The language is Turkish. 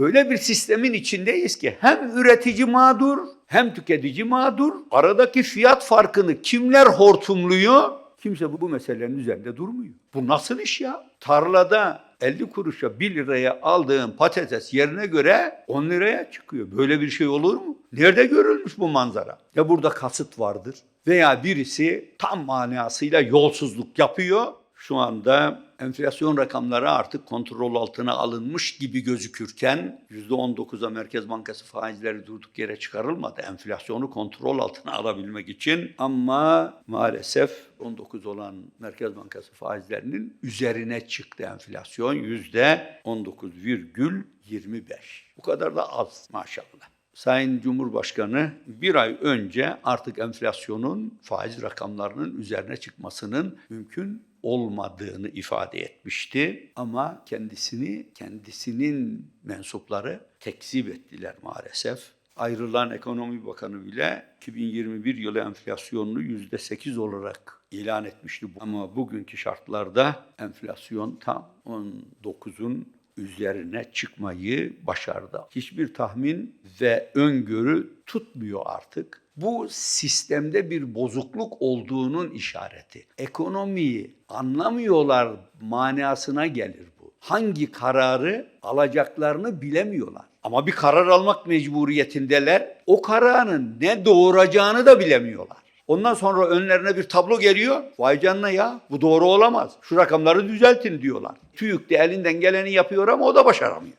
Öyle bir sistemin içindeyiz ki hem üretici mağdur hem tüketici mağdur. Aradaki fiyat farkını kimler hortumluyor? Kimse bu, bu meselelerin üzerinde durmuyor. Bu nasıl iş ya? Tarlada 50 kuruşa 1 liraya aldığın patates yerine göre 10 liraya çıkıyor. Böyle bir şey olur mu? Nerede görülmüş bu manzara? Ya burada kasıt vardır veya birisi tam manasıyla yolsuzluk yapıyor. Şu anda enflasyon rakamları artık kontrol altına alınmış gibi gözükürken %19'a Merkez Bankası faizleri durduk yere çıkarılmadı. Enflasyonu kontrol altına alabilmek için ama maalesef 19 olan Merkez Bankası faizlerinin üzerine çıktı enflasyon %19,25. Bu kadar da az maşallah. Sayın Cumhurbaşkanı bir ay önce artık enflasyonun faiz rakamlarının üzerine çıkmasının mümkün olmadığını ifade etmişti. Ama kendisini, kendisinin mensupları tekzip ettiler maalesef. Ayrılan ekonomi bakanı bile 2021 yılı enflasyonunu %8 olarak ilan etmişti. Ama bugünkü şartlarda enflasyon tam 19'un üzerine çıkmayı başardı. Hiçbir tahmin ve öngörü tutmuyor artık. Bu sistemde bir bozukluk olduğunun işareti. Ekonomiyi anlamıyorlar manasına gelir bu. Hangi kararı alacaklarını bilemiyorlar. Ama bir karar almak mecburiyetindeler. O kararın ne doğuracağını da bilemiyorlar. Ondan sonra önlerine bir tablo geliyor. Vay canına ya bu doğru olamaz. Şu rakamları düzeltin diyorlar. TÜİK de elinden geleni yapıyor ama o da başaramıyor.